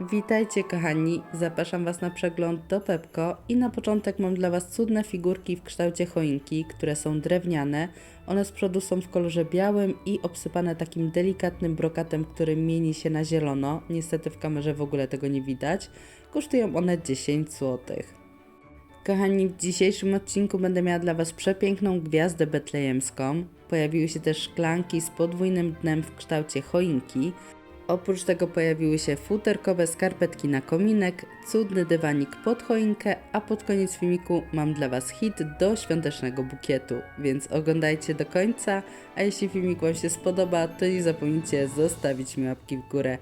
Witajcie kochani, zapraszam Was na przegląd do Pepko i na początek mam dla Was cudne figurki w kształcie choinki, które są drewniane. One z przodu są w kolorze białym i obsypane takim delikatnym brokatem, który mieni się na zielono. Niestety w kamerze w ogóle tego nie widać. Kosztują one 10 zł. Kochani, w dzisiejszym odcinku będę miała dla Was przepiękną gwiazdę betlejemską. Pojawiły się też szklanki z podwójnym dnem w kształcie choinki. Oprócz tego pojawiły się futerkowe skarpetki na kominek, cudny dywanik pod choinkę, a pod koniec filmiku mam dla Was hit do świątecznego bukietu, więc oglądajcie do końca, a jeśli filmik Wam się spodoba, to nie zapomnijcie zostawić mi łapki w górę.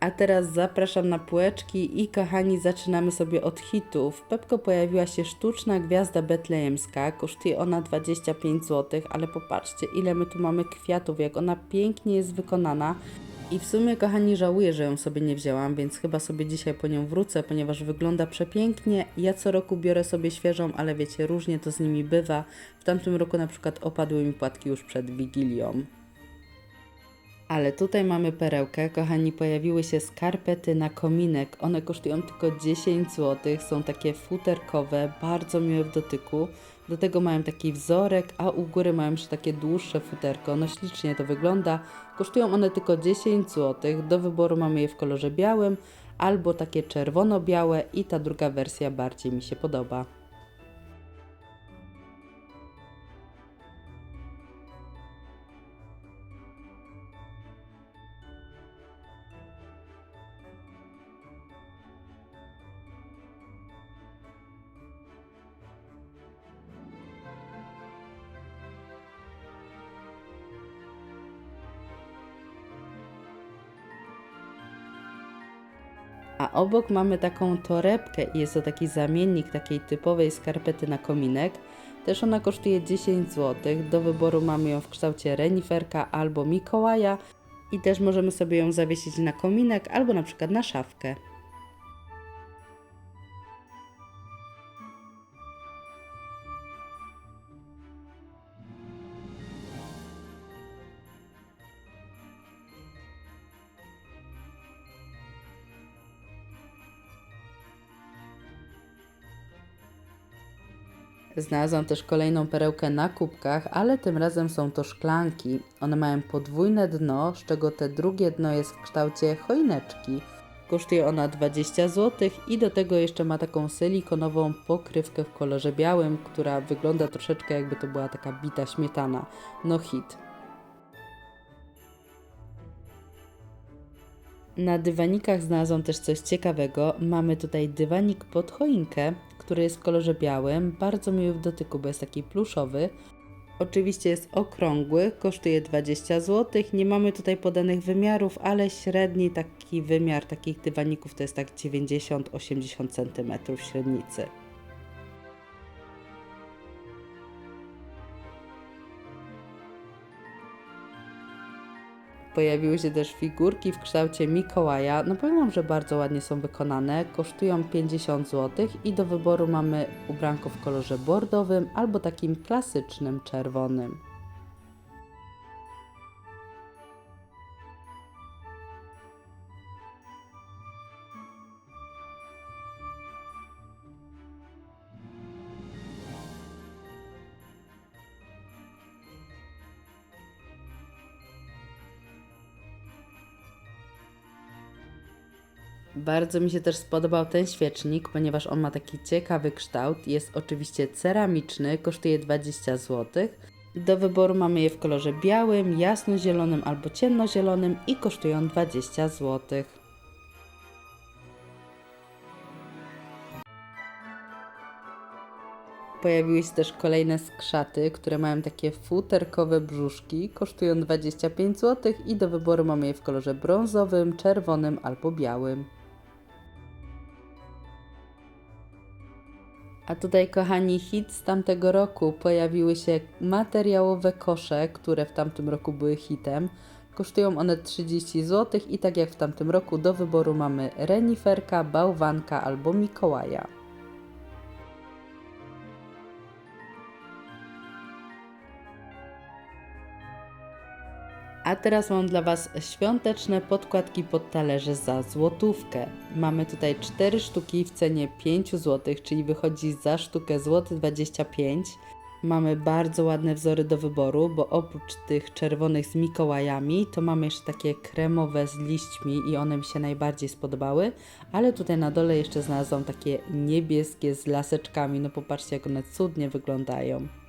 A teraz zapraszam na półeczki i kochani, zaczynamy sobie od hitów. W Pepko pojawiła się sztuczna gwiazda betlejemska, kosztuje ona 25 zł, ale popatrzcie ile my tu mamy kwiatów, jak ona pięknie jest wykonana. I w sumie, kochani, żałuję, że ją sobie nie wzięłam, więc chyba sobie dzisiaj po nią wrócę, ponieważ wygląda przepięknie. Ja co roku biorę sobie świeżą, ale wiecie, różnie to z nimi bywa. W tamtym roku na przykład opadły mi płatki już przed Wigilią. Ale tutaj mamy perełkę, kochani, pojawiły się skarpety na kominek. One kosztują tylko 10 zł, są takie futerkowe, bardzo miłe w dotyku. Do tego mają taki wzorek, a u góry mają jeszcze takie dłuższe futerko. No ślicznie to wygląda. Kosztują one tylko 10 zł. Do wyboru mamy je w kolorze białym albo takie czerwono-białe i ta druga wersja bardziej mi się podoba. A obok mamy taką torebkę i jest to taki zamiennik takiej typowej skarpety na kominek. Też ona kosztuje 10 zł. Do wyboru mamy ją w kształcie reniferka albo Mikołaja i też możemy sobie ją zawiesić na kominek albo na przykład na szafkę. Znalazłam też kolejną perełkę na kubkach, ale tym razem są to szklanki. One mają podwójne dno, z czego te drugie dno jest w kształcie choineczki. Kosztuje ona 20 zł i do tego jeszcze ma taką silikonową pokrywkę w kolorze białym, która wygląda troszeczkę jakby to była taka bita śmietana. No hit. Na dywanikach znalazłam też coś ciekawego. Mamy tutaj dywanik pod choinkę, który jest w kolorze białym, bardzo miły w dotyku, bo jest taki pluszowy. Oczywiście jest okrągły, kosztuje 20 zł. Nie mamy tutaj podanych wymiarów, ale średni taki wymiar takich dywaników to jest tak 90-80 cm średnicy. Pojawiły się też figurki w kształcie Mikołaja. No powiem wam, że bardzo ładnie są wykonane. Kosztują 50 zł i do wyboru mamy ubranko w kolorze bordowym albo takim klasycznym czerwonym. Bardzo mi się też spodobał ten świecznik, ponieważ on ma taki ciekawy kształt. Jest oczywiście ceramiczny, kosztuje 20 zł. Do wyboru mamy je w kolorze białym, jasnozielonym albo ciemnozielonym i kosztują 20 zł. Pojawiły się też kolejne skrzaty, które mają takie futerkowe brzuszki, kosztują 25 zł i do wyboru mamy je w kolorze brązowym, czerwonym albo białym. A tutaj, kochani, hit z tamtego roku. Pojawiły się materiałowe kosze, które w tamtym roku były hitem. Kosztują one 30 zł i tak jak w tamtym roku do wyboru mamy reniferka, bałwanka albo Mikołaja. A teraz mam dla Was świąteczne podkładki pod talerze za złotówkę. Mamy tutaj 4 sztuki w cenie 5 zł, czyli wychodzi za sztukę złoty 25 Mamy bardzo ładne wzory do wyboru, bo oprócz tych czerwonych z Mikołajami, to mamy jeszcze takie kremowe z liśćmi i one mi się najbardziej spodobały, ale tutaj na dole jeszcze znalazłam takie niebieskie z laseczkami, no popatrzcie jak one cudnie wyglądają.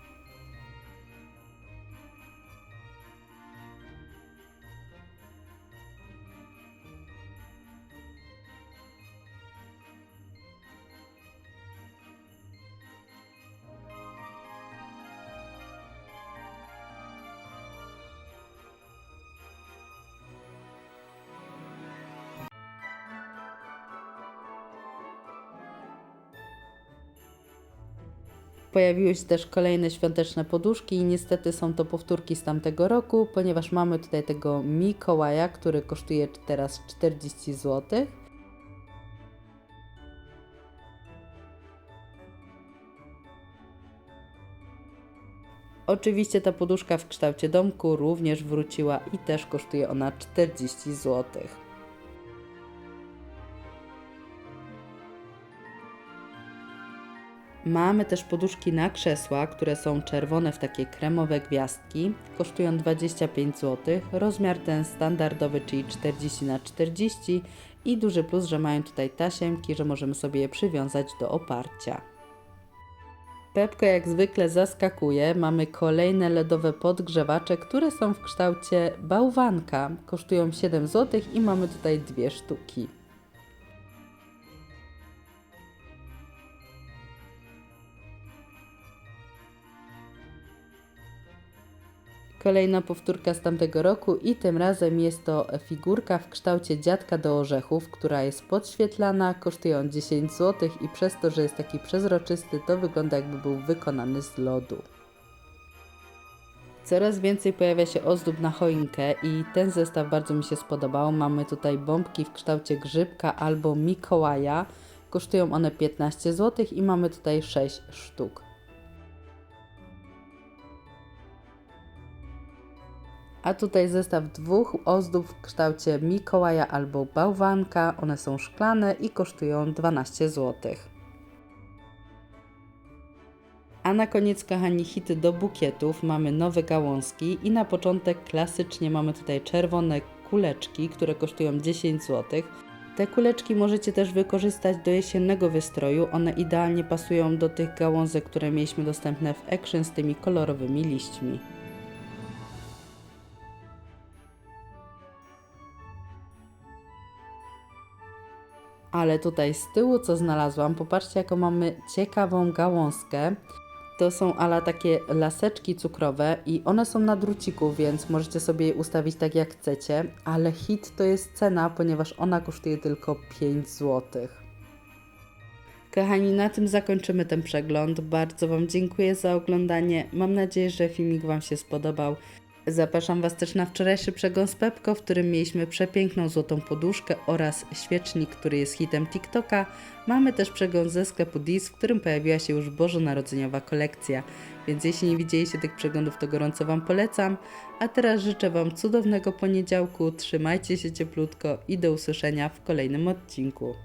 Pojawiły się też kolejne świąteczne poduszki i niestety są to powtórki z tamtego roku, ponieważ mamy tutaj tego Mikołaja, który kosztuje teraz 40 zł. Oczywiście ta poduszka w kształcie domku również wróciła i też kosztuje ona 40 zł. Mamy też poduszki na krzesła, które są czerwone w takie kremowe gwiazdki. Kosztują 25 zł. Rozmiar ten standardowy, czyli 40 na 40 i duży plus, że mają tutaj tasiemki, że możemy sobie je przywiązać do oparcia. Pepko jak zwykle zaskakuje. Mamy kolejne LEDowe podgrzewacze, które są w kształcie bałwanka. Kosztują 7 zł i mamy tutaj dwie sztuki. Kolejna powtórka z tamtego roku i tym razem jest to figurka w kształcie dziadka do orzechów, która jest podświetlana, kosztuje on 10 zł i przez to, że jest taki przezroczysty, to wygląda jakby był wykonany z lodu. Coraz więcej pojawia się ozdób na choinkę i ten zestaw bardzo mi się spodobał. Mamy tutaj bombki w kształcie grzybka albo Mikołaja. Kosztują one 15 zł i mamy tutaj 6 sztuk. A tutaj zestaw dwóch ozdób w kształcie Mikołaja albo bałwanka. One są szklane i kosztują 12 zł. A na koniec, kochani, hity do bukietów. Mamy nowe gałązki i na początek klasycznie mamy tutaj czerwone kuleczki, które kosztują 10 zł. Te kuleczki możecie też wykorzystać do jesiennego wystroju. One idealnie pasują do tych gałązek, które mieliśmy dostępne w Action z tymi kolorowymi liśćmi. Ale tutaj z tyłu co znalazłam, popatrzcie jaką mamy ciekawą gałązkę. To są ala takie laseczki cukrowe i one są na druciku, więc możecie sobie je ustawić tak jak chcecie, ale hit to jest cena, ponieważ ona kosztuje tylko 5 zł. Kochani, na tym zakończymy ten przegląd. Bardzo Wam dziękuję za oglądanie. Mam nadzieję, że filmik Wam się spodobał. Zapraszam Was też na wczorajszy przegląd z Pepko, w którym mieliśmy przepiękną złotą poduszkę oraz świecznik, który jest hitem TikToka. Mamy też przegląd ze sklepu Dis, w którym pojawiła się już bożonarodzeniowa kolekcja. Więc jeśli nie widzieliście tych przeglądów, to gorąco Wam polecam. A teraz życzę Wam cudownego poniedziałku, trzymajcie się cieplutko i do usłyszenia w kolejnym odcinku.